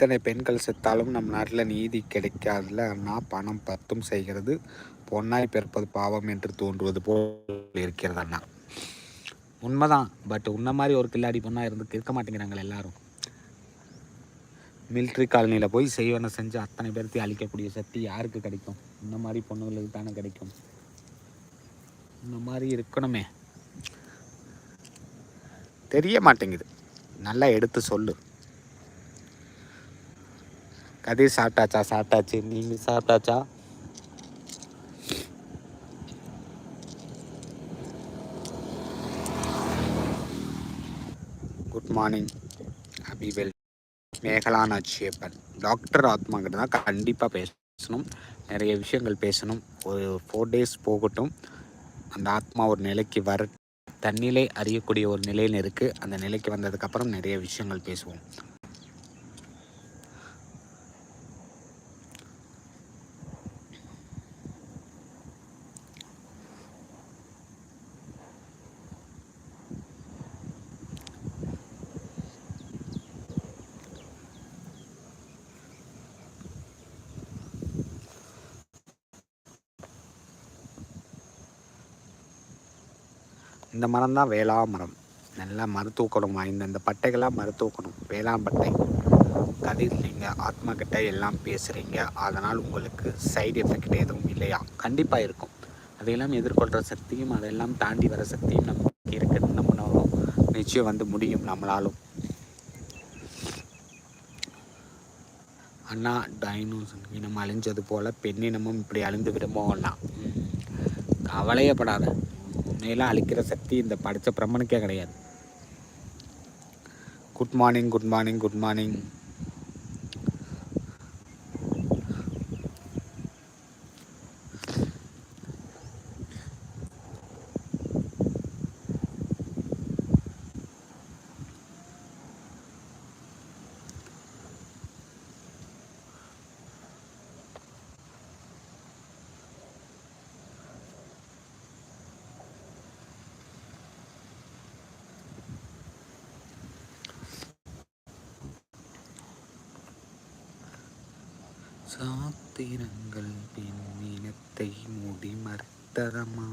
எத்தனை பெண்கள் செத்தாலும் நம் நாட்டில் நீதி கிடைக்காதுல. அண்ணா பணம் பத்தும் செய்கிறது. பொன்னாய் பிறப்பது பாவம் என்று தோன்றுவது போல் இருக்கிறது அண்ணா. உண்மைதான். பட் உன்ன மாதிரி ஒரு கில்லாடி பொண்ணாக இருந்து இருக்க மாட்டேங்கிறாங்களே எல்லாரும். மிலிட்ரி காலனியில் போய் செய்வனை செஞ்சு அத்தனை பேர்த்தையும் அழிக்கக்கூடிய சக்தி யாருக்கு கிடைக்கும்? இந்த மாதிரி பொண்ணுங்களுக்கு தானே கிடைக்கும். இந்த மாதிரி இருக்கணுமே. தெரிய மாட்டேங்குது. நல்லா எடுத்து சொல்லு. கதிர் சாப்பிட்டாச்சா? சாப்பிட்டாச்சு. நீங்கள் சாப்பிட்டாச்சா? குட் மார்னிங் அபிவெல் மேகலா நச்சியப்பன் டாக்டர் ஆத்மா கிட்ட தான் கண்டிப்பாக பேசணும். நிறைய விஷயங்கள் பேசணும். ஒரு ஃபோர் டேஸ் போகட்டும். அந்த ஆத்மா ஒரு நிலைக்கு வர தன்னிலை அறியக்கூடிய ஒரு நிலையில் இருக்குது அந்த நிலைக்கு வந்ததுக்கப்புறம் நிறைய விஷயங்கள் பேசுவோம். இந்த மரம் தான் வேளா மரம். நல்லா மருத்துவ குணம் வாய்ந்த இந்த பட்டைகள்லாம் மருத்துவ குணம் வேளாண் பட்டை. கதிர் ஆத்மா கிட்ட எல்லாம் பேசுகிறீங்க அதனால் உங்களுக்கு சைடு எஃபெக்ட் எதுவும் இல்லையா? கண்டிப்பாக இருக்கும். அதையெல்லாம் எதிர்கொள்கிற சக்தியும் அதெல்லாம் தாண்டி வர சக்தியும் நமக்கு இருக்குன்னு நம்மளாலும் நிச்சயம் வந்து முடியும் நம்மளாலும். அண்ணா டைனோஸ் இனம் அழிஞ்சது போல் பெண்ணினமும் இப்படி அழிந்து விடுமோ அண்ணா கவலையப்படாத. உன்னையெல்லாம் அழிக்கிற சக்தி இந்த படித்த பிரம்மனுக்கே கிடையாது. Good morning good morning good morning சாத்திரங்கள் பெண்ணினத்தை மூடி மறுத்ததமா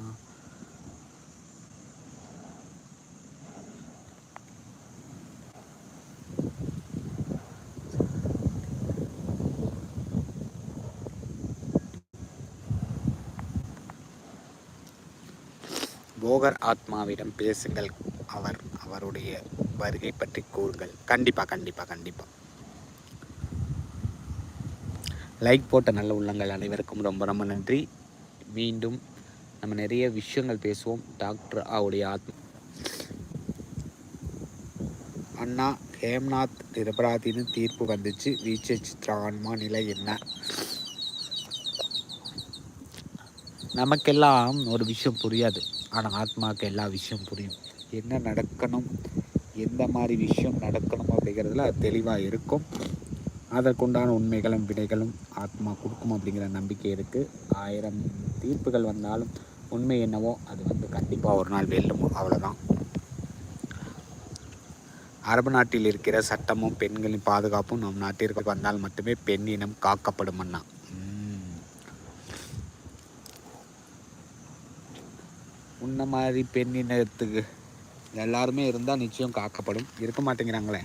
போகர் ஆத்மாவிடம் பேசுங்கள். அவர் அவருடைய வருகை பற்றி கூறுங்கள். கண்டிப்பா கண்டிப்பா கண்டிப்பா. லைக் போட்ட நல்ல உள்ளங்கள் அனைவருக்கும் ரொம்ப ரொம்ப நன்றி. மீண்டும் நம்ம நிறைய விஷயங்கள் பேசுவோம். டாக்டர் அவருடைய ஆத்மா. அண்ணா ஹேம்நாத் நிரபராதின்னு தீர்ப்பு வந்துச்சு. வீச்ச சித்ரா ஆன்மா நிலை என்ன? நமக்கெல்லாம் ஒரு விஷயம் புரியாது. ஆனால் ஆத்மாவுக்கு எல்லா விஷயம் புரியும். என்ன நடக்கணும்? எந்த மாதிரி விஷயம் நடக்கணும் அப்படிங்கிறதுல அது தெளிவாக இருக்கும். அதற்குண்டான உண்மைகளும் விடைகளும் ஆத்மா கொடுக்கும் அப்படிங்கிற நம்பிக்கை இருக்குது ஆயிரம் தீர்ப்புகள் வந்தாலும் உண்மை என்னவோ அது வந்து கண்டிப்பாக ஒரு நாள் வெல்லும் அவ்வளோதான் அரபு நாட்டில் இருக்கிற சட்டமும் பெண்களின் பாதுகாப்பும் நம் நாட்டிற்கு வந்தால் மட்டுமே பெண் இனம் காக்கப்படும் அண்ணா. உன்ன மாதிரி பெண் இனத்துக்கு எல்லாருமே இருந்தால் நிச்சயம் காக்கப்படும். இருக்க மாட்டேங்கிறாங்களே.